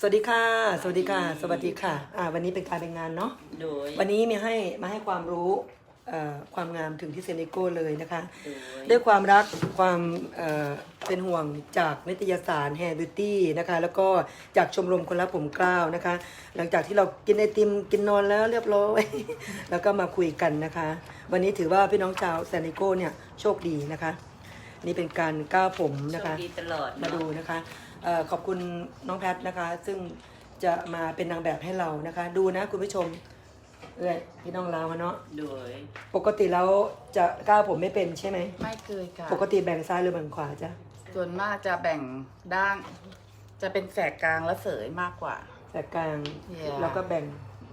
สวัสดีค่ะ สวัสดีค่ะ สวัสดีค่ะ อ่า วันนี้เป็นการเป็นงานเนาะ โดย วันนี้มีให้มาให้ความรู้เอ่อความงามถึงที่เซนิโก้เลยนะคะ โดย ด้วยความรักความเอ่อเป็นห่วงจากนิตยสาร Hair Beauty นะคะ แล้วก็จากชมรมคนรักผมกล้าวนะคะ หลังจากที่เรากินไอติมกินนอนแล้วเรียบร้อย แล้วก็มาคุยกันนะคะ วันนี้ถือว่าพี่น้องชาวเซนิโก้เนี่ยโชคดีนะคะ นี่เป็นการก้าวผมโชนะคะคดีตลอดมาเนาะดูนะคะเออ ขอบคุณน้องแพทนะคะ ซึ่งจะมาเป็นนางแบบให้เรานะคะ ดูนะคุณผู้ชมเอ้ยพี่น้องลาวอะเนาะโดยปกติแล้วจะก้าวผมไม่เป็นใช่ไหมไม่เคยค่ะปกติแบ่งซ้ายหรือแบ่งขวาจ้ะส่วนมากจะแบ่งด้าน จะเป็นแสกกลางและเสยมากกว่า แต่กลาง Yeah แล้วก็แบ่ง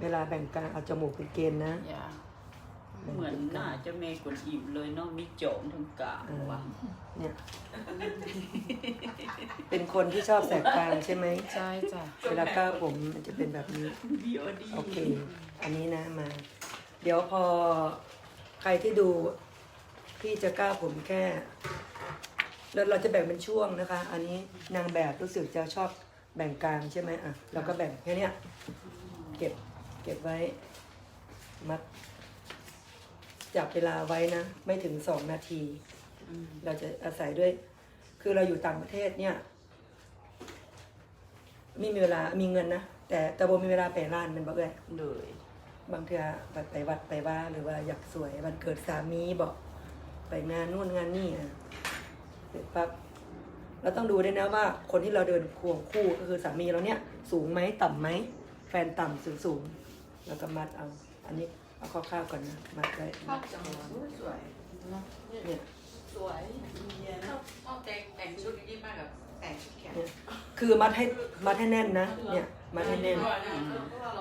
เวลาแบ่งกลางเอาจมูกเป็นเกณฑ์นะ อย่า เหมือนหน้าเจ้าแม่กวนอิมเลยเนาะมีโจมทั้งกลางเออว่ะเนี่ย เป็นคนที่ชอบแสกกลางใช่ไหมใช่จ้ะเวลาก้าวผมมันจะเป็นแบบนี้บีโอดีโอเค อันนี้นะมา เดี๋ยวพอใครที่ดู พี่จะกล้าผมแค่แล้วเราจะแบ่งเป็นช่วงนะคะ อันนี้นางแบบรู้สึกจะชอบแบ่งกลางใช่ไหมอะเราก็แบ่งแค่เนี้ยเก็บเก็บไว้มัด จับเวลาไว้นะ ไม่ถึงสองนาที เราจะอาศัยด้วย คือเราอยู่ต่างประเทศเนี่ยไม่มีเวลามีเงินนะ แต่แต่โบมีเวลาไปร้านมันบอกเลยโดยบางเทื่อไปไปวัดไปว่าหรือว่าอยากสวยวันเกิดสามีบอกไปงานนู่นงานนี่อะเสร็จปั๊บเราต้องดูด้วยนะว่าคนที่เราเดินควงคู่ก็คือสามีเราเนี่ย สูงไหมต่ำไหมแฟนต่ำสูงสูงแล้วก็มัดเอา อันนี้ เอาคร่าวๆก่อนนะมัดไว้อจังเลยสวยเนี่ยสวยชอบชอบแต่งแต่งชุดนี้มากกับแต่งชุดแขนเนี่ยคือมัดให้มัดให้แน่นนะ เนี่ยมัดให้แน่น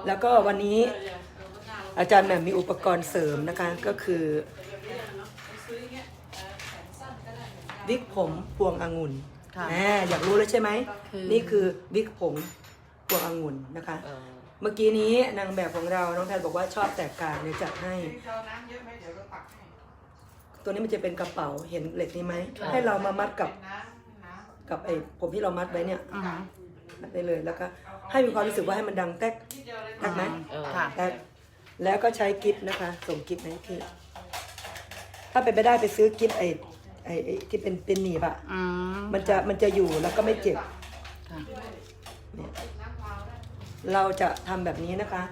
แล้วก็วันนี้อาจารย์แหม่มมีอุปกรณ์เสริมนะคะ ก็คือวิกผมพวงองุ่นค่ะแหมอยากรู้แล้วใช่ไหม นี่คือวิกผมพวงองุ่นนะคะ เออเมื่อกี้นี้นางแบบของเราน้องแพทบอกว่าชอบแตกกลางเนี่ยจัดให้ เจ้าน้ำเยอะไหมเดี๋ยวเราตักให้ตัวนี้มันจะเป็นกระเป๋าเห็นเหล็กนี้ไหม ให้เรามามัดกับน้ำน้กับไอ้ผมที่เรามัดไว้เนี่ยอือฮึมัดได้เลยแล้วก็ให้มีความรู้สึกว่าให้มันดังแตกำที่เดียวเลยแตกไหม เออ ค่ะ แต่แล้วก็ใช้กิฟต์นะคะ ส่งกิฟต์มาให้พี่ ถ้าเป็นไปได้ไปซื้อกิฟต์ไอ้ไอ้ไอ้ที่เป็นเป็นหนีบอะอืมมันจะมันจะอยู่แล้วก็ไม่เจ็บค่ะ เนี่ย เราจะทำแบบนี้นะคะ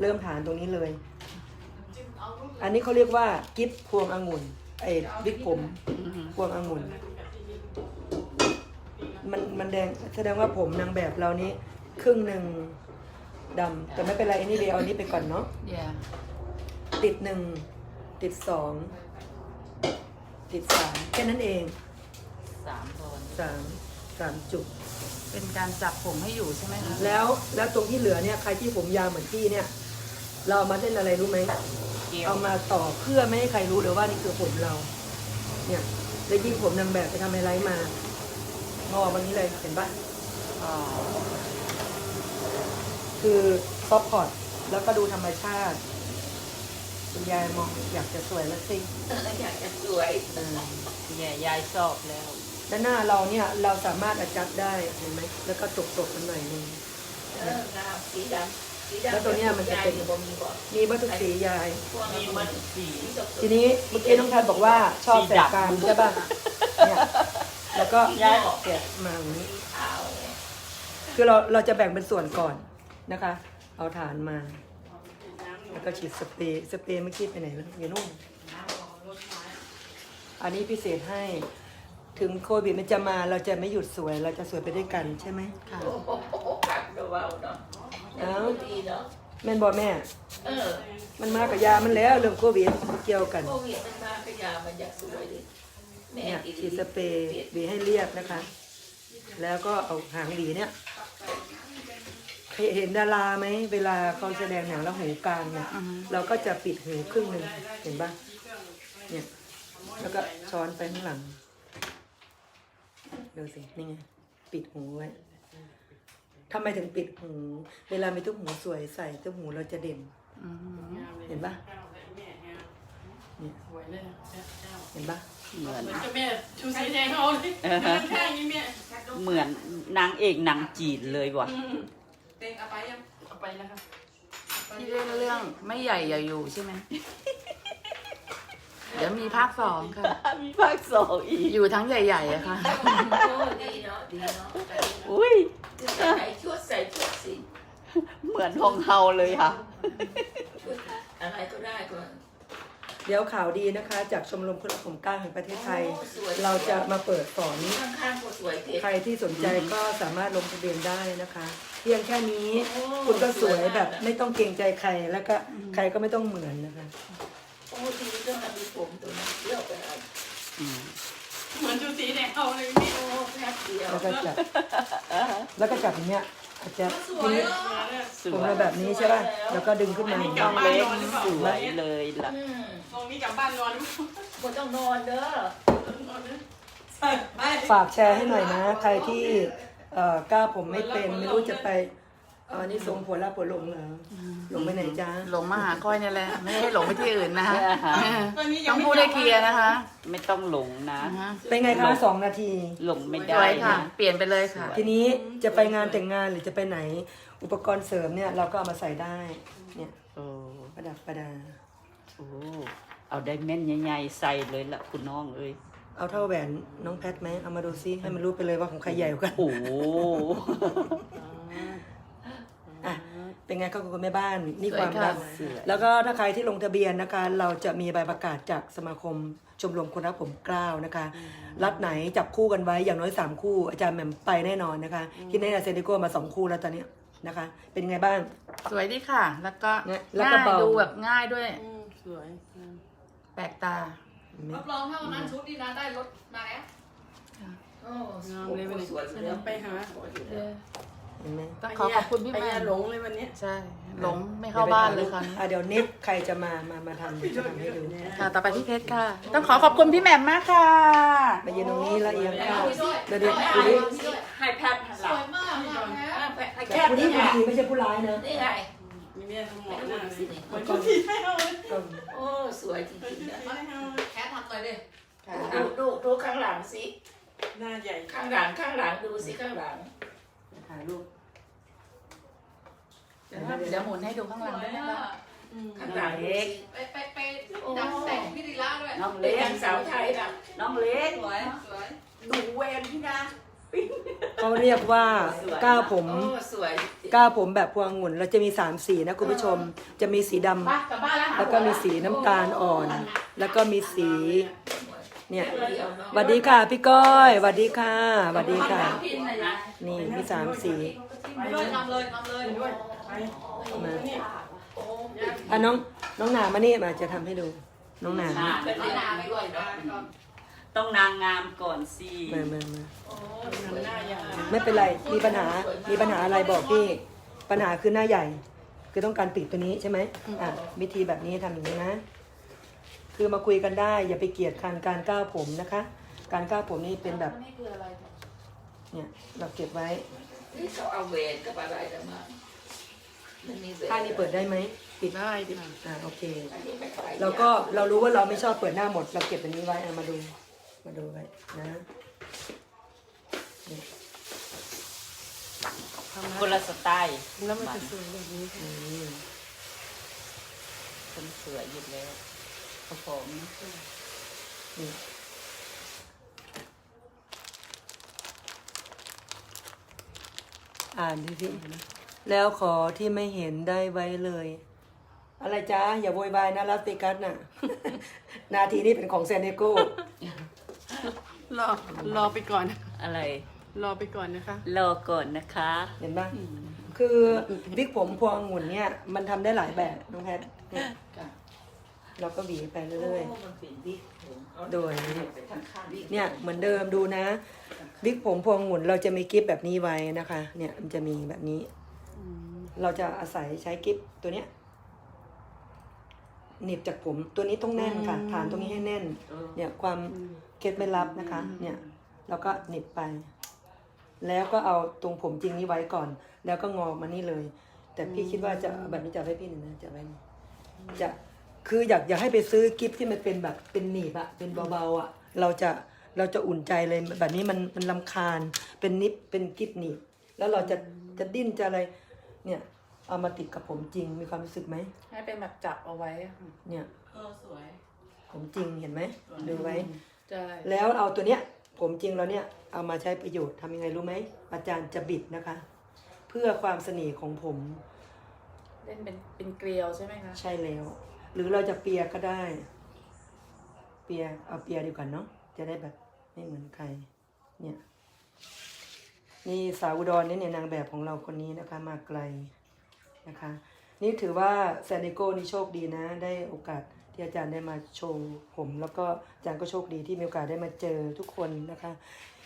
เริ่มฐานตรงนี้เลย อันนี้เขาเรียกว่ากิฟต์พวงองุ่นไอ้บิ๊กผมอือฮึพวงองุ่นมันมันแดงแสดงว่าผมนางแบบเรานี้ครึ่งหนึ่งดำแต่ไม่เป็นไรอันนี้เดียวเอาอันนี้ไปก่อนเนาะอย่าติดหนึ่งติดสองติดสามแค่นั้นเองสามตอนสามสามจุด เป็นการจับผมให้อยู่ใช่ไหมคะแล้วแล้วตรงที่เหลือเนี่ยใครที่ผมยาวเหมือนพี่เนี่ย เราเอามาเล่นอะไรรู้ไหมเกี่ยวเอามาต่อเพื่อไม่ให้ใครรู้เลยว่านี่คือผมเรา เนี่ยแล้วยิ่งผมนางแบบไปทำไฮไลท์มางอวันนี้เลยเห็นปะอ๋อคือซอฟพอร์ตแล้วก็ดูธรรมชาติคุณยายมองอยากจะสวยแล้วสิ อยากจะสวย เออ เนี่ยยายชอบแล้ว ด้านหน้าเราเนี่ยเราสามารถอัดจัดได้เห็นไหมแล้วก็ตกตกๆกันหน่อยนึงเออน้ำสีดำสีดำแล้วตัวเนี้ยมันจะเป็นบ่มีบ่มีวัตถุสียายพวกนี้มันสีทีนี้เมื่อกี้น้องทันบอกว่าชอบแสกกลางใช่ป่ะเนี่ยแล้วก็แกะมาอย่างนี้ขาวไงคือเราเราจะแบ่งเป็นส่วนก่อนนะคะ เอาฐานมา แล้วก็ฉีดสเปรย์สเปรย์เมื่อกี้ไปไหนแล้วอยู่นู่นน้ำของรถไม้อันนี้พิเศษให้ ถึงโควิดมันจะมาเราจะไม่หยุดสวย เราจะสวยไปด้วยกันใช่ไหมค่ะ โอ้โหขัดเบาๆเนาะเอ้า ดีเนาะแม่นบอกแม่ เออมันมากับยามันแล้วเรื่องโควิดเกี่ยวกัน โควิดมันมาขยามันอยากสวยดิแม่เนี่ยอีฉีดสเปรย์หวีให้เรียบนะคะ แล้วก็เอาหางหวีเนี่ยเคยเห็นดาราไหม เวลาเขาแสดงหนังแล้วหูกลางเนี่ยอือฮึ เราก็จะปิดหูครึ่งหนึ่งเห็นปะเนี่ย แล้วก็ช้อนไปข้างหลัง ดูสิ นี่ไง ปิดหูไว้ทำไมถึงปิดหู เวลามีตุ้มหูสวยใส่ตุ้มหูเราจะเด่นอือฮึเห็นปะเนี่ยเห็นปะเหมือนเหมือนกับแม่ชูสีแทงเอาเลยเออฮะข้างๆอย่างนี้แม่เหมือนนางเอกหนางจีนเลยว่ะเต็งเอาไปยังเอาไปนะคะที่เล่นเรื่องไม่ใหญ่อย่าอยู่ใช่ไหม เดี๋ยวมีภาคสองค่ะ มีภาคสองอีก อยู่ทั้งใหญ่ๆอะค่ะโอ้ดีเนาะดีเนาะอุ้ย ใส่ชุดใส่ชุดสิเหมือนของเฮาเลยค่ะ ชุดอะไรก็ได้ก่อน เดี๋ยวข่าวดีนะคะ จากชมรมคนรักผมกล้าแห่งประเทศไทย โอ้สวย เราจะมาเปิดสอน ข้างๆก็สวยเก๋ใครที่สนใจก็สามารถลงทะเบียนได้นะคะ เพียงแค่นี้คุณก็สวยแบบไม่ต้องเกรงใจใครแล้วก็ใครก็ไม่ต้องเหมือนนะคะ โอ้ดีจังเลยมีผมตัวนั้นเลือกไปเอา เหมือนจูสีแดง เอาเลยพี่โอ้แป๊บเดียวแล้วก็จับ แล้วก็จับอย่างเงี้ยอาจจะสวยอะสผมวยมาแบบนี้ใช่ป่ะ แล้วก็ดึงขึ้นมาอย่างน้นี้องเล็กสวยเลยล่ะ อืมตรงนี้กลับบ้านนอนบ่ต้องนอนเด้อใช่ไป ฝากแชร์ให้หน่อยนะ ใครที่เอ่อกล้าผมไม่เป็น ไม่รู้จะไปเออนี่ทรงผัวลาผัวหลงเหรอหลงไปไหนจ้าหลงมาหาก้อยเนี่ยแหละ ไม่ให้หลงไปที่อื่นนะคะตอนนี้ยัต้องงไม่พูดให้เคลียร์นะคะ ไม่ต้องหลงนะอ่าฮะเป็นไงคะสองนาที หลงไม่สได้วยค่ะนะเปลี่ยนไปเลยค่ะ ทีนี้จะไปงานแต่งงานหรือจะไปไหน อุปกรณ์เสริมเนี่ยเราก็เอามาใส่ได้ เนี่ยโอ้ประดับประดาโอ้เอาได้แม่นใหญ่ๆใส่เลยล่ะคุณน้องเอ้ยเอาเท่าแหวนน้องแพทไหมเอามาดูซิให้มันรู้ไปเลยว่าของใครใหญ่กว่ากันโอ้โห อะเป็นไงก็คุณแม่บ้านนี่ความสวยค่ะรักแล้วก็ถ้าใครที่ลงทะเบียนนะคะ เราจะมีใบประกาศจากสมาคมชมรมคนรักผมกล้าวนะคะ รัฐไหนจับคู่กันไว้อย่างน้อยสามคู่ อาจารย์แหม่มไปแน่นอนนะคะที่ในอาเซนิโกมาสองคู่แล้วตอนเนี้ยนะคะ เป็นไงบ้าง สวยดีค่ะ แล้วก็เนี่ยแล้วก็ง่ายเบาดูแบบง่ายด้วยสวยแปลกตารับรองถ้าวันนั้นชุดนี้นะได้รถมาแล้วโอ้งามเลยวันนี้สวยเลยไปหา เห็นไหมต้องขอขอบคุณพี่ไปแม่ยาหลงเลยวันนี้ใช่หลงไม่เข้าบ้านเลยค่ะอะเดี๋ยวเน็ตใครจะมามามาทำจะทำให้ดูค่ะต่อไปพี่เพชรค่ะ ต้องขอขอบคุณพี่แหม่มมากค่ะ ไปยืนตรงนี้แล้วเอียงเข้าด้วยเดี๋ยวเดี๋ยวดูดิให้แพทย์หันหสลังวยมากมากแพ้ให้แต่แค่ผู้นี้นี้ผู้ดีไม่ใช่ผู้ร้ายนะนี่ไงมีเมียทำหมอหน้าเลยเหมือนกันไม่เอาเลยโอ้สวยจริงๆนะไม่เอาแค่ทำเลยดิดูดูดูข้างหลังสิหน้าใหญ่ข้างหลังข้างหลังดูสิข้างหลัง ถ่ายรูปเดี๋ยวเดี๋ยวหมุนให้ดูข้างหลังด้วยนะคะข้างหลังเล็กไปไปไปดักแต่งพี่ดีล่าด้วยน้องเป็เล็นกนางสาวไทยนะน้องเล็กสวยสวยดูแวนพี่นะเขาเรียกว่าก้าวผมโอ้สวยก้าวผมแบบพวงองุ่นเราจะมีสามสีนะคุณผู้ชม จะมีสีดำบ้ากลับบ้านแล้วแล้วก็มีสีน้ำตาลอ่อน แล้วก็มีสี เนี่ยสวัสดีค่ะพี่ก้อยสวัสดีค่ะสวัสดีค่ะพินเลยนะนี่มีสามสีด้วยนำเลยนำเลยด้วยไปมานี่อะน้องน้องหนามานี่มาจะทำให้ดู น้องหนาหน้าเป็นนาไม่ด้วยนะต้องนางงามก่อนสิมามามาทำหน้าใหญ่ไม่เป็นไรมีปัญหามีปัญหาอะไรบอกพี่ ปัญหาคือหน้าใหญ่ คือต้องการปิดตัวนี้ใช่ไหมอะวิธีแบบนี้ทำอย่างนี้นะ คือมาคุยกันได้ อย่าไปเกลียดการการก้าวผมนะคะ การก้าวผมนี่เป็นแบบนี่คืออะไรเนี่ยเราเก็บไว้นี่เขาเอาเวนกับอะไรกันมามันมีเวนข้างนี้เปิดได้ไหมปิดได้ดิอ่าโอเค อันนี้ไม่ขายเราก็เรารู้ว่าเราไม่ชอบเปิดหน้าหมด เราเก็บอันนี้ไว้เอามาดู มาดูไว้นะนี่คนละสไตล์แล้วมันจะสวยแบบนี้อืมคนสวยอยู่แล้ว ครับผมนี่อ่านดิพี่แล้วขอที่ไม่เห็นได้ไว้เลย อะไรจ้าอย่าโวยวายนะลาสติกัสน่ะ นาทีนี้เป็นของแซนเนโก้รอรอไปก่อน อะไร รอไปก่อนนะคะ รอก่อนนะคะ เห็นปะคือวิกผมพวงองุ่นเนี่ย มันทำได้หลายแบบน้องแพท เนี่ยเราก็หวีไปเรื่อยโอ้มันเป็นบิ๊กผมเอาๆโดยไปทางข้างบิ๊กเนี่ยเหมือนเดิมดูนะวิกผมพวงองุ่นเราจะมีกิฟแบบนี้ไว้นะคะ เนี่ยมันจะมีแบบนี้ เราจะอาศัยใช้กิฟตัวเนี้ยหนีบจากผมตัวนี้ต้องแน่นค่ะ ฐานตรงนี้ให้แน่น เนี่ยความเคล็ดไม่ลับนะคะ เนี่ยเราก็หนีบไป แล้วก็เอาตรงผมจริงนี้ไว้ก่อน แล้วก็งอมานี่เลย แต่พี่คิดว่าจะเอาแบบนี้จะเอาไว้พี่หนึ่งนะจะเอาไว้นี่จะ คืออยากอยากให้ไปซื้อกิฟที่มันเป็นแบบเป็นหนีบอะเป็นเบาๆอะเราจะเราจะอุ่นใจเลยแบบนี้มันมันลำคาญเป็นนิบเป็นกิฟหนีบแล้วเราจะจะดิ้นจะอะไร เนี่ยเอามาติดกับผมจริงมีความรู้สึกไหมให้เป็นแบบจับเอาไว้อะค่ะเนี่ยเออสวย ผมจริงเห็นไหมดูไว้ใช่แล้วเอาตัวเนี้ยผมจริงเราเนี่ยเอามาใช้ประโยชน์ทำยังไงรู้ไหมอาจารย์จะบิดนะคะ เพื่อความเสน่ห์ของผม เล่นเป็นเป็นเกลียวใช่ไหมคะใช่แล้ว หรือเราจะเปียก็ได้ เปียเอาเปียดีกว่าเนาะจะได้แบบไม่เหมือนใคร เนี่ย นี่สาวอุดรนี่เนี่ยนางแบบของเราคนนี้นะคะ มาไกลนะคะ นี่ถือว่าแซนดิโก้นี่โชคดีนะ ได้โอกาส ที่อาจารย์ได้มาโชว์ผม แล้วก็อาจารย์ก็โชคดีที่มีโอกาสได้มาเจอทุกคนนะคะ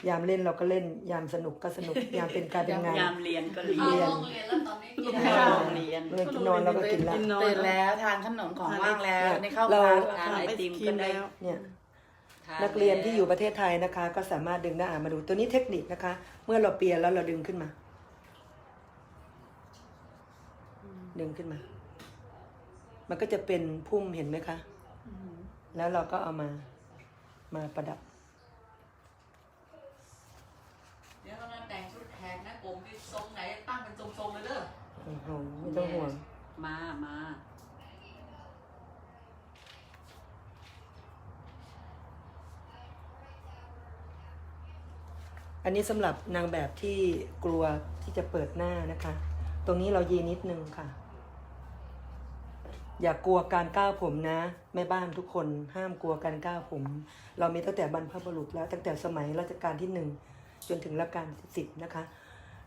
ยามเล่นเราก็เล่นยามสนุกก็สนุกยามเป็นการเป็นงานยามเรียนก็เรีเข้ายนโรงเรียนแล้วตอนนี้กินเข้าข้าวโรงเรียนเมื่อกินนอนเราก็กินแล้วตื่นแล้วทานขนมของว่างแล้วในเข้าเราคลาสทานไอติมก็ได้เนี่ยทานักเรียนที่อยู่ประเทศไทยนะคะ ก็สามารถดึงได้อะมาดูตัวนี้เทคนิคนะคะ เมื่อเราเปลี่ยนแล้วเราดึงขึ้นมา ดึงขึ้นมา มันก็จะเป็นพุ่มเห็นไหมคะ แล้วเราก็เอามามาประดับ เดี๋ยวกำลังแต่งชุดแขกนะผมที่ทรงไหนตั้งเป็นทรงๆเลยเด้อโอ้โหไม่ต้องห่วง มามาอันนี้สำหรับนางแบบที่กลัวที่จะเปิดหน้านะคะ ตรงนี้เรายีนิดนึงค่ะ อย่ากลัวการก้าวผมนะ แม่บ้านทุกคนห้ามกลัวการก้าวผม เรามีตั้งแต่บรรพบุรุษแล้วตั้งแต่สมัยรัชกาลที่หนึ่งจนถึงรัชกาลที่สิบนะคะ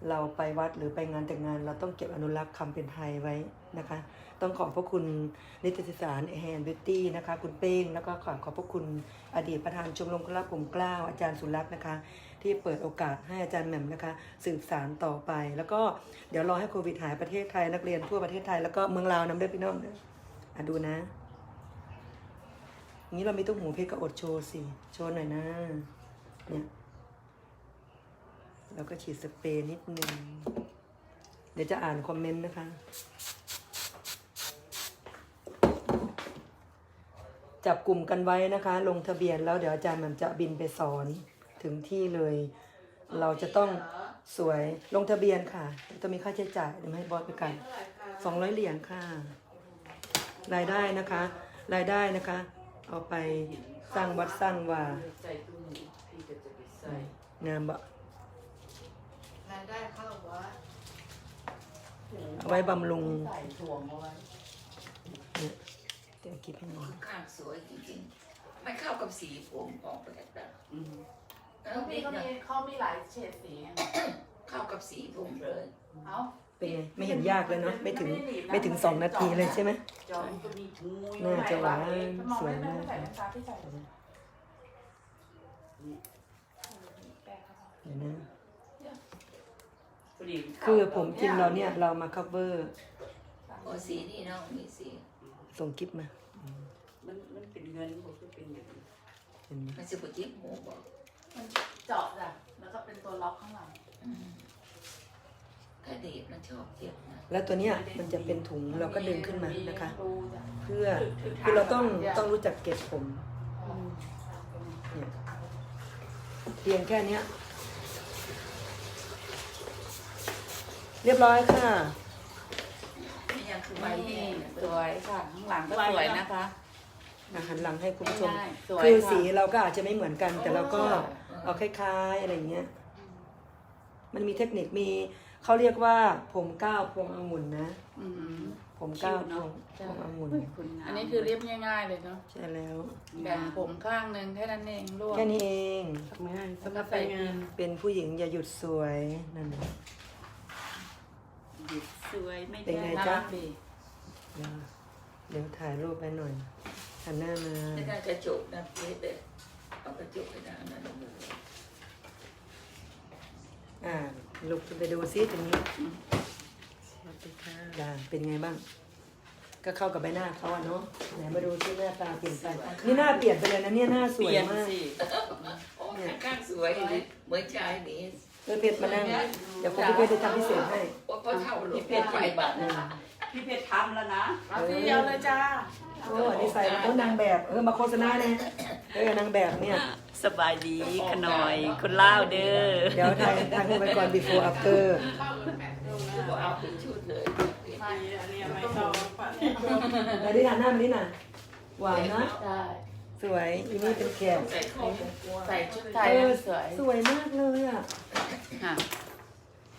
เราไปวัดหรือไปงานแต่งงาน เราต้องเก็บอนุรักษ์คำเป็นไทยไว้นะคะ ต้องขอบพระคุณนิตยสารแฮนด์บิวตี้นะคะ คุณเป้ง แล้วก็ขอขอบพระคุณอดีตประธานชมรมคนรักผมกล้าวอาจารย์สุรักษ์นะคะ ที่เปิดโอกาสให้อาจารย์แหม่มนะคะ สืบสารต่อไป แล้วก็เดี๋ยวรอให้โควิดหายประเทศไทยนักเรียนทั่วประเทศไทยแล้วก็เมืองลาวนำด้วยพี่น้องเด้ อะดูนะงนี้เรามีตุ้มหูเพชรก็อดโชว์สิ โชว์หน่อยนะ เนี่ย แล้วก็ฉีดสเปรย์นิดนึง เดี๋ยวจะอ่านคอมเมนต์นะคะ จับกลุ่มกันไว้นะคะ ลงทะเบียนแล้วเดี๋ยวอาจารย์มันจะบินไปสอนถึงที่เลย เราจะต้องสวยลงทะเบียนค่ะต้องมีค่าใช้จ่ายเดี๋ยวให้บอสไปกันสองร้อยเหรียญค่ะ รายได้นะคะ รายได้นะคะ เอาไปสร้างวัดสร้างวาใส่ตุ้มพี่ก็จะไปใส่งามบะรายได้เข้าวัดเอาไว้บำรุงใส่ถ่วงเอาไว้เนี่ยเดี๋ยวคิดให้หน่อยข้างสวยจริงๆไม่เข้ากับสีผมออกไปแบบอืมเออเขามีบิ๊กเขานะมีเขามีหลายเฉดสีอะเข้ากับสีผมเลย เอ้า เป็นไงไม่เห็นยากเลยเนาะไม่ถึงไม่ถึงสองนาทีเลยใช่ไหมจอมก็มีถุงมือน่าจะหวานมองสวยไม่มากไม่ใส่แว่นตาที่ใส่เดี๋ยวนะพอดีคือผมจริงเราเนี่ยเรามา cover โอ้สีนี่เนาะมีสีส่งคลิปมา มันมันเป็นเงินบอกว่าเป็นอย่างนี้เห็นไหมมันจะปจิ๊บหมูบอกมันเจาะจ้ะแล้วก็เป็นตัวล็อกข้างหลัง แล้วตัวเนี้ยมันจะเป็นถุงเราก็ดึงขึ้นมานะคะรูจ้ะเพื่อคือเราต้องต้องรู้จักเก็บผมเนี่ยเพียงแค่เนี้ย เรียบร้อยค่ะนี่ยังคือใบนี่แห้งนะสวยค่ะข้างหลังก็สวยนะคะอาหารหลังให้คุณผู้ชมง่ายๆสวยคือค่ะสีเราก็อาจจะไม่เหมือนกัน แต่เราก็เอาคล้ายๆอะไรเงี้ย มันมีเทคนิคมี เขาเรียกว่าผมก้าวพวงองุ่นนะ อืม ผมก้าวพวงพวงองุ่นคุณงามอันนี้คือเรียบง่าย ๆ เลยเนาะใช่แล้ว แบ่งผมข้างหนึ่งแค่นั้นเองรวบ แค่นี้เองไม่ให้สำหรับไปงานเป็นผู้หญิงอย่าหยุดสวยนั่นหยุดสวยไม่เป็นได้ไง น่าจ๊ะรักดีเดี๋ยวเดี๋ยวถ่ายรูปไปหน่อยหันหน้ามา ไม่ได้กระจกนะเพชรเลยเอากระจกไปด้านนั้นเลย อ่า ลุกขึ้นไปดูซิตรงนี้สวัสดีค่ะจ้าเป็นไงบ้าง ก็เข้ากับใบหน้าเขาอะเนาะไหนมาดูซิหน้าตาเปลี่ยนไปนี่หน้าเปลี่ยนไปเลยนะเนี่ยหน้าสเปวยลี่ยนมากสิโอ้ยข้างสวยเลยเหมือนชายนี่เออเพชรมานั่งเดี๋ยวผมพี่เพชรจะทำพิเศษให้โอ้ก็เท่าลูพี่กเพชรไฟไปบับัตตรรนะนะพี่เพชรทำแล้วนะเอาทีเดียวเลยจ้าโอ้อันนี้ใส่โอ้นางแบบเออมาโฆษณาเนี่ยเออนางแบบเนี่ย สบายดีขน่อยคุณเล่าวเด้อเดี๋ยวถ่ายถ่ายรูปไปก่อน before after เข้ากันแบบเดิมนะเอาเป็นชุดเลยอันนี้อันนี้ไม่ต้องฝันแล้วดิหน้าหน้ามันนี่น่ะหวานนะ ได้สวยอีนี่เป็นแขกใส่ข้าวหมูกลัวใส่ชุดไทยเออสวย สวยมากเลยอะ ค่ะ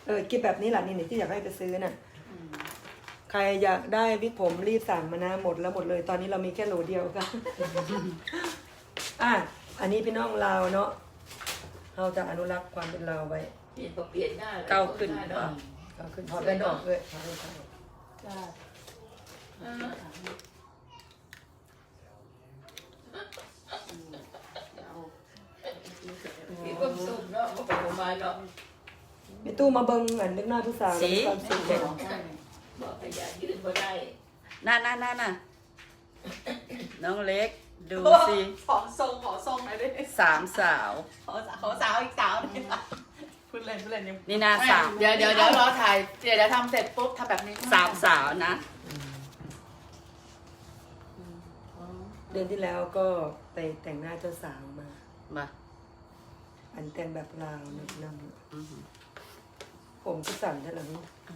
เออกินแบบนี้แหละนี่นี่ที่อยากให้ไปซื้อน่ะ ใครอยากได้วิกผมรีบสั่งมานะหมดแล้วหมดเลย ตอนนี้เรามีแค่โหลเดียวค่ะอะ อันนี้พี่น้องเราวเนาะเราจะอนุรักษ์ความเป็นเราวไว้เปลี่ยนก็เปลี่ยนหน้าเก้าขึ้นเนาะเอาขึ้นถอดแว่นออกด้วยถอดแว่นออกได้มีความสุขเนาะมาไปมาเนาะมีตู้มาเบิ้งอันเล็กหน้าผู้สาวสีมีความสุขเด็กบอกให้ยายืนบ่ได้น่าน่าน่าน่าน้องเล็ก ดูสิขอทรงขอทรงหน่อยดิสามสาว ขอสาวขอสาวอีกสาวหนึงพูดเล่นพูดเล่นยังนี่นาสามเดี๋ยวเดี๋ยวเดี๋ยวรอถ่ายเดี๋ยวเดี๋ยวทำเสร็จปุ๊บทำแบบนี้สามสาวนะ เดือนที่แล้วก็ไปแต่งหน้าเจ้าสาวมา มา อันแต่งแบบลาวนึกนอือหือำผมก็สั่นใช่หรือ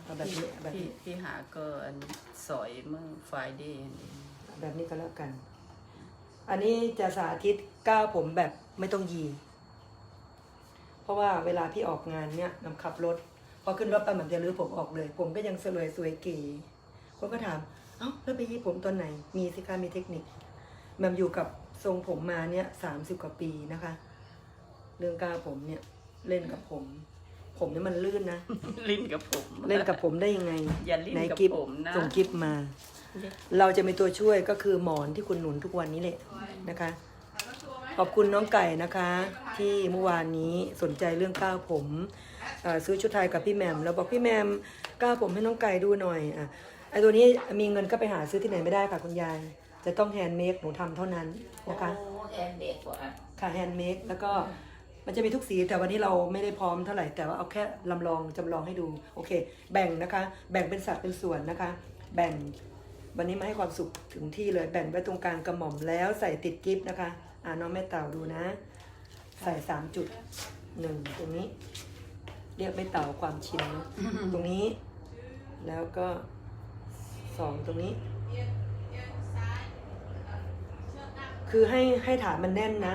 เอาแบบนี้แบบพี่นี้พี่หาก็อันสอยเมื่อไฟเดย์นี่แบบนี้ก็แล้วกัน อันนี้จะสาธิตก้าวผมแบบไม่ต้องยี เพราะว่าเวลาพี่ออกงานเนี่ยนำขับรถ พอขึ้นรถไปเหมือนจะรื้อผมออกเลย ผมก็ยังสวยสวยเก๋คนก็ถาม เอ้าแล้วไปยีผมตอนไหน มีสิคะมีเทคนิคแมมอยู่กับทรงผมมาเนี่ยสามสิบกว่าปีนะคะ เรื่องก้าวผมเนี่ยเล่นกับผม ผมเนี่ยมันลื่นนะ ลิ้นกับผม เล่นกับผมได้ยังไงอย่าลิ้นไหกับกิฟผมนะ ส่งกิฟมา เราจะมีตัวช่วยก็คือหมอนที่คุณหนุนทุกวันนี้แหละนะคะ ขอบคุณน้องไก่นะคะ ที่เมื่อวานนี้สนใจเรื่องก้าวผมเอ่อซื้อชุดไทยกับพี่แหมมแล้วบอกพี่แหมมก้าวผมให้น้องไก่ดูหน่อยอะไอตัวนี้มีเงินก็ไปหาซื้อที่ไหนไม่ได้ค่ะคุณยาย จะต้องแฮนด์เมดหนูทำเท่านั้นนะคะโอ้แอนเด็กกว่าค่ะแฮนด์เมดแล้วก็มันจะมีทุกสีแต่วันนี้เราไม่ได้พร้อมเท่าไหร่แต่ว่าเอาแค่ลำลองจำลองให้ดู โอเค แบ่งนะคะ แบ่งเป็นสัดเป็นส่วนนะคะ แบ่ง วันนี้มาให้ความสุขถึงที่เลยแบ่งไว้ตรงกลางกระหม่อมแล้วใส่ติดกิฟต์นะคะ อ่าน้องแม่เต่าดูนะ ใส่สามจุดหนึ่งตรงนี้ เรียกไม่เต่าความชินเนอะตรงนี้ แล้วก็สองตรงนี้ คือให้ให้ฐานมันแน่นนะ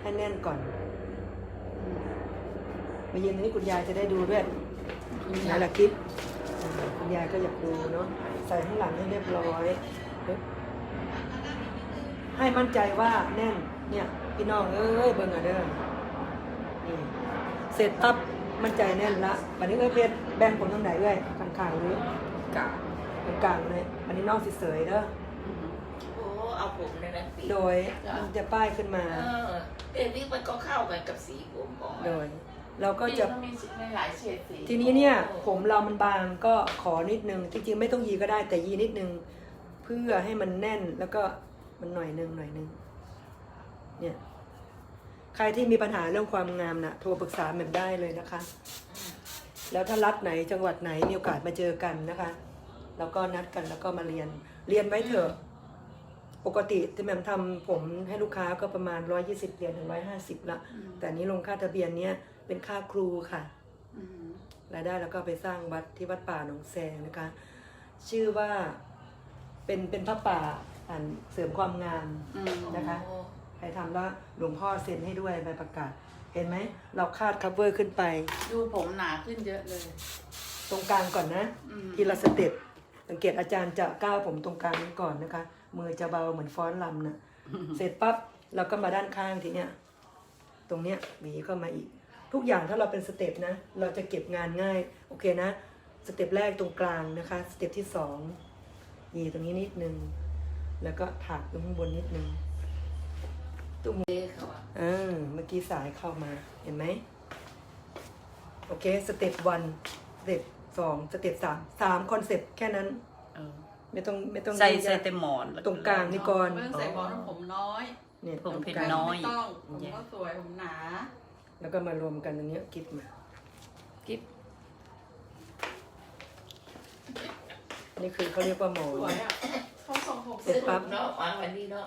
ให้แน่นก่อนมายืนตรงนี้คุณยายจะได้ดูด้วยนี่แหละคลิปอ่าคุณยายก็อยากดูเนาะ ใส่ข้างหลังให้เรียบร้อยปึ๊บให้มั่นใจว่าแน่นเนี่ยพี่น้องเอ้ยเบิ่งอะเด้อนี่เสร็จปั๊บมั่นใจแน่นละวันนี้เอ้ยเพชรแบ่งผมตรงไหนเอ้ยข้างๆหรือกะกลางๆเลยวันนี้น้องสิเสยเด้อโอ้เอาผมในนั้นปีโดยมันจะป้ายขึ้นมาเออเดี๋ยวนี้มันก็เข้ากันกับสีผมบอโดย เราก็ก็จะจะมีในหลายเฉดสีทีนี้เนี่ยผมเรามันบางก็ขอนิดนึงจริงๆไม่ต้องยีก็ได้แต่ยีนิดนึง เพื่อให้มันแน่นแล้วก็มันหน่อยนึงหน่อยนึงเนี่ยใครที่มีปัญหาเรื่องความงามนะ่ะโทรปรึกษาแบบได้เลยนะคะ แล้วถ้ารัฐไหนจังหวัดไหนมีโอกาสมาเจอกันนะคะ แล้วก็นัดกันแล้วก็มาเรียน เรียนไว้เถอะ ปกติที่แหม่มทำผมให้ลูกค้าก็ประมาณ 120เหรียญถึง150ละแต่อันนี้ลงค่าทะเบียนเนี้ย เป็นค่าครูค่ะอืมรายได้แล้วก็ไปสร้างวัดที่วัดป่าหนองแซงนะคะ ชื่อว่าเป็นเป็นพระป่าอ่านเสริมความงามอืมนะคะใครทำแล้วหลวงพ่อเซ็นให้ด้วยใบประกาศ เห็นไหม เราคาดคัฟเวอร์ขึ้นไป ดูผมหนาขึ้นเยอะเลย ตรงกลางก่อนนะอืมทีละสเต็ปสังเกตอาจารย์จะก้าวผมตรงกลางนี้ก่อนนะคะ มือจะเบาเหมือนฟ้อนลำนะเสร็จปั๊บเราก็มาด้านข้างทีเนี้ยตรงเนี้ยหวีเข้ามาอีก ทุกอย่างถ้าเราเป็นสเต็ปนะ เราจะเก็บงานง่าย โอเคนะ สเต็ปแรกตรงกลางนะคะ สเต็ปที่สองหวีตรงนี้นิดนึง แล้วก็ถากตรงข้างบนนิดนึงเด็กเขาอะอ่าเมื่อกี้สายเข้ามา เห็นไหม โอเค สเต็ปวันสเต็ปสองสเต็ปสามสามคอนเซ็ปต์แค่นั้นเออไม่ต้องไม่ต้องใส่ยุ่งใส่ยากแต่หมอนแวตรงกลางนี่ก่อนไม่ต้องใส่บอลผมน้อยเนี่ยผมตรงเผ็ดกลางน้อยไม่ต้องผมก็สวยผมหนา แล้วก็มารวมกันตรงเนี้ยกิบมากิ๊บนี่คือเขาเรียกว่าหมอสวยอะเขาทรงเสร็จปั๊บ เนาะวางวันนี้เนาะ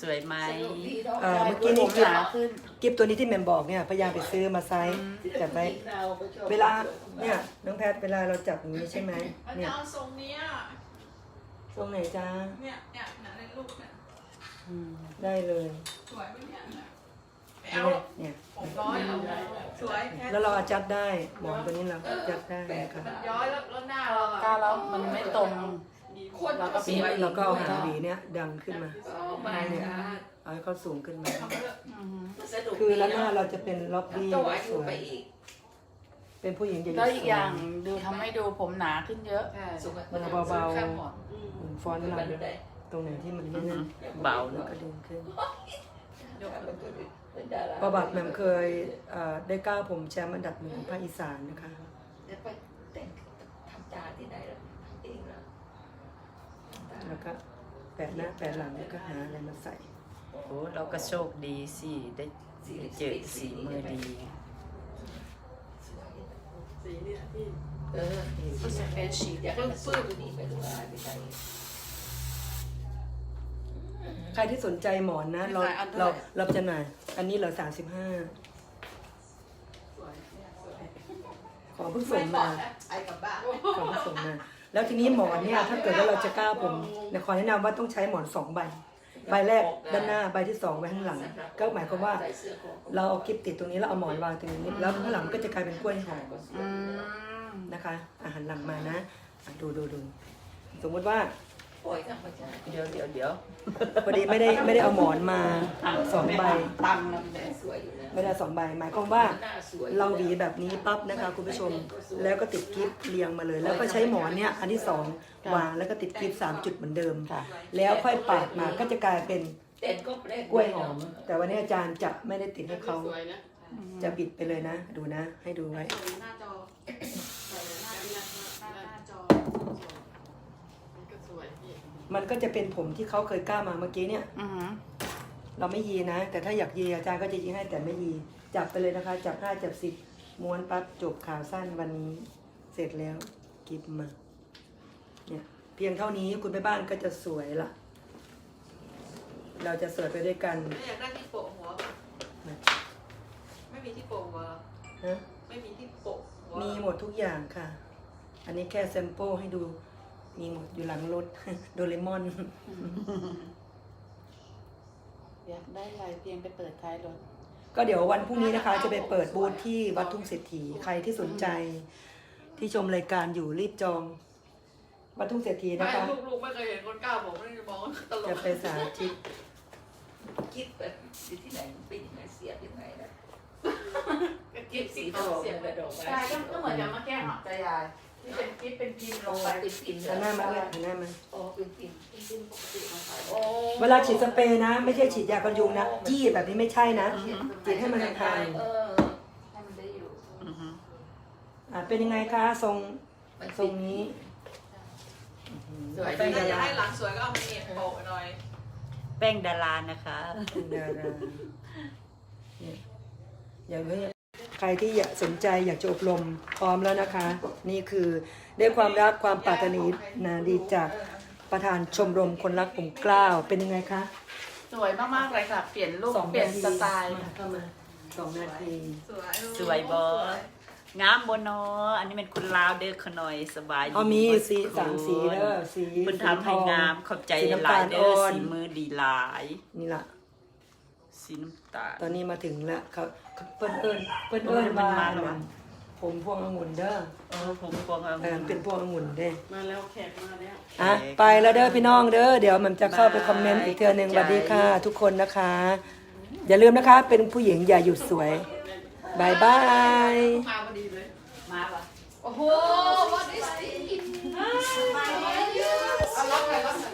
สวยไหมสนุกดีเนาะเอ่อเมื่อกี้นี้ผมกิหฟนาขึ้น กิฟตัวนี้ที่แมมบอกเนี่ยพยายามไปซื้อมาไซส์จับไว้เราก็ชอบเวลาเนี่ยน้องแพทเวลาเราจับอย่างนี้ใช่ไหมมันเนี่จะยเอาทรงเนี้ยตรงไหนจ้าเนี่ยเนี่ยเนี่ยในรูปเนี่ยได้เลย สวยไหมเนี่ย เนี่ยไปเนี่เอายเนี่ยผมร้อยเอาสวยแค่แล้วเราจัดได้หมอนตัวนี้เราจัดได้นะคะมันย้อยแล้วแล้วหน้าเราอะกาแล้วมันไม่ตรง คนเราก็นี่ปีเราก็เอาหางหวีเนี่ยดังขึ้นมาโอ้มาค่ะเอาให้เขาสูงขึ้นมาเอาไปเถอะสนุกคือดีแล้วหน้าเนาะเราจะเป็นล็อบบี้ตัวอสยู่วไปยอีกเป็นผู้หญิงจะแล้วอีกอย่างดูทำให้ดูผมหนาขึ้นเยอะ สุขมันเบาข้ามหมดๆฟอนต์เรามันดูได้ตรงไหนที่มันไม่นั่นเบาแล้วเนาะก็ดึงขึ้น เป็นดาราประบัติแหมมเคยเอ่อได้ก้าวผมแชมป์อันดับหนึ่งของภาคอีสานนะคะจะไปแต่งทำตาที่ไหนล่ะเองล่ะแล้วก็แปะหน้าแปะหลังแล้วก็หาอะไรมาใส่โอ้เราก็โชคดีสิได้เจอสีมือดีสีเนี่ยที่เออเป็นฉีดอยากให้มันฟื้นนี่ไปดูอะไรไปไหน ใครที่สนใจหมอนนะ เราเราเราจะหน่ายอันนี้เราสามสิบห้าสวยเนี่ยสวยขอเพิ่งส่ไม่งเหมาะมานะไอ้กลับบ้านขอเพิ่งส่งมาแล้วทีนี้หมอนเนี่ยถ้าเกิดว่าเราจะก้าวผมเนี่ยขอแนะนำว่าต้องใช้หมอนสองใบใบแรกด้านหน้าใบที่สองไว้ข้างหลัง ก็หมายความว่าใส่เสื้อคอเราเอาคลิปติดตรงนี้แล้วเอาหมอนวางตรงนี้แล้วข้างหลังก็จะกลายเป็นกล้วยหอมอืมนะคะ อาหารหลังมานะอะดูดูดูสมมติว่า ปล่อยธรรมชาติเดี๋ยวเดี๋ยวเดี๋ยวพอดีไม่ได้ไม่ได้เอาหมอนมาสองใบตังค์นะแต่สวยอยู่แล้วไม่ได้สองใบหมายความว่า หน้าสวยเราหวีแบบนี้ปั๊บนะคะคุณผู้ชม แล้วก็ติดกิฟเรียงมาเลย แล้วก็ใช้หมอนเนี่ยอันที่สองวางแล้วก็ติดกิฟสามจุดเหมือนเดิมค่ะ แล้วค่อยปาดมาก็จะกลายเป็นเต้นก็แรกกล้วยหอม แต่วันนี้อาจารย์จะไม่ได้ติดให้เขาสวยนะจะบิดไปเลยนะ ดูนะ ให้ดูไว้สวยหน้าจอสวยหน้าหน้าหน้าจอมันก็สวยพี่ มันก็จะเป็นผมที่เขาเคยกล้ามาเมื่อกี้เนี่ย อือหือเราไม่ยีนะ แต่ถ้าอยากยีอาจารย์ก็จะยีให้แต่ไม่ยีจับไปเลยนะคะ จับห้าจับสิบม้วนปั๊บจบข่าวสั้นวันนี้ เสร็จแล้วกิบมาเนี่ยเพียงเท่านี้คุณแม่บ้านก็จะสวยละเราจะสวยไปด้วยกันไม่อยากได้ที่โปะหัวป่ะไม่มีที่โปะหัวนะไม่มีที่โปะหัวมีหมดทุกอย่างค่ะ อันนี้แค่แซมเปิลให้ดู มีหมดอยู่หลังรถ โดเรมอน อยากได้ลายเพียงไปเปิดท้ายรถ ก็เดี๋ยววันพรุ่งนี้นะคะ จะไปเปิดบูธที่วัดทุ่งเศรษฐีใครที่สนใจ ที่ชมรายการอยู่รีบจอง วัดทุ่งเศรษฐีไม่นะคะ ลูกๆไม่เคยเห็นคนก้าวผมไม่ได้มองตลจะกไปสาธิตคิดแบบที่ไหนมันเป็นยังไงเสียบยังไงนะกิคิบดสีสีททอองงเสียบกระดอกไม้ใช่ก็ก็เหมือนกับมาแก้หอใจยาย ที่เป็นกิ๊บเป็นพิมพ์ลโอ้งไปเป็นพินหันหน้ามาเลยหันหน้ามาโอ้เป็นพินเป็นพินปกติมาขายโอ้เวลาฉีดสเปรย์นะ ไม่ใช่ฉีดยากันยุงนะ จี้แบบนี้ไม่ใช่นะ ฉีดให้มันทางเออให้มันได้อยู่อือฮึๆอะเป็นยังไงคะทรงมันทรงนี้สวยแป้งถ้าดาอยากราให้หลังสวยก็เอามาเนียบโปะหน่อยแป้งดารานะคะเป็นดาราเนี่ยอย่างนี้ ใครที่อยากสนใจอยากจะอบรมพร้อมแล้วนะคะ นี่คือได้ความรักความปรารถนาดีจากประธานชมรมคนรักผมกล้าวเป็นยังไงคะสวยมากๆเลยค่ะ เปลี่ยนลุคเปลี่ยนสไตล์มาเข้ามาสองนาที สวยสวยบองามบนออันนี้เป็นคุณลาวเด้อขน่อยสบายดีเอามีบ่สีสามสีเด้อสีคุณทำให้งามขอบใจสีหน้ำลาตายลเด้อ่ออนสีมือดีหลาย นี่ล่ะสีน้ำตาลตอนนี้มาถึงแล้วเขา เปิ้นเอิ้นเปิ้นเอิ้นว่าผมพวงองุ่นเด้อเออผมพวงองุ่นเออเป็นพวงองุ่นเด้มาแล้วแขกมาแล้วอะไปแล้วเด้อพี่น้องเด้อเดี๋ยวมันจะเข้าไปคอมเมนต์อีกเทื่อนึงสวัสดีค่ะ ทุกคนนะคะ อย่าลืมนะคะ เป็นผู้หญิงอย่าหยุดสวยบายบายมาพอดีเลยมาปะโอ้โห what is this มาเยอะอาล็อกเลยล็อกเลย